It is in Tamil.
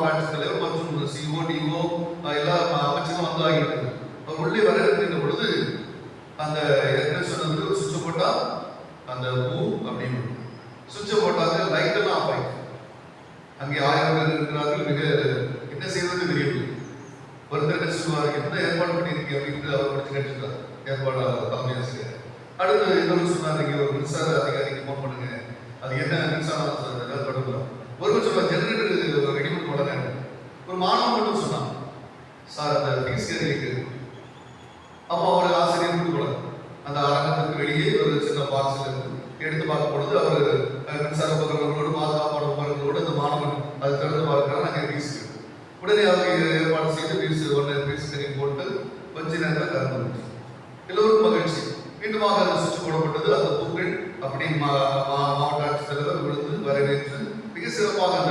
மாவட்ட தலைவர் மற்றும் சிஓ டிஓ எல்லா அமைச்சரும் வந்து ஆகிட்டு அவர் உள்ளே வர இருக்கின்ற பொழுது அந்த என்ன சொன்னது? சுவிட்ச் போட்டா அந்த பூ அப்படின்னு சுவிட்ச் போட்டாங்க லைட் எல்லாம் ஆஃப் ஆயிடுச்சு. அங்கே ஆயிரம் பேர் இருக்கிறார்கள். மிக என்ன செய்வது தெரியவில்லை. ஒருத்தர் என்ன சொல்லுவார் என்ன ஏற்பாடு பண்ணியிருக்கீங்க அப்படின்னு அவர் படிச்சு கேட்டுருக்கார் ஏற்பாடு தலைமை ஆசிரியர் அடுத்து இன்னொரு சொன்னார் நீங்க ஒரு மின்சார அதிகாரிக்கு ஃபோன் பண்ணுங்க. அது என்ன மின்சாரம் மாணவன் சொன்னான். சார் அந்த ஃபீஸ் கேரியருக்கு அப்போ அவர் ஆசிரியர் கொடுக்கல அந்த அரங்கத்துக்கு வெளியே ஒரு சின்ன பாக்ஸில் இருந்து எடுத்து பார்க்கும் பொழுது அவர் மின்சார உபகரணங்களோடு பாதுகாப்பான உபகரணங்களோடு அந்த மாணவன் அது திறந்து பார்க்கிறார் நாங்கள் ஃபீஸ் உடனே அவங்க ஏற்பாடு செய்து ஃபீஸ் உடனே ஃபீஸ் கறி போட்டு கொஞ்ச நேரத்தில் கலந்து எல்லோரும் மகிழ்ச்சி. மீண்டுமாக அந்த சுவிட்ச் போடப்பட்டது. அந்த பூக்கள் அப்படி மாவட்ட ஆட்சித்தலைவர் விழுந்து வரவேற்று மிக சிறப்பாக அந்த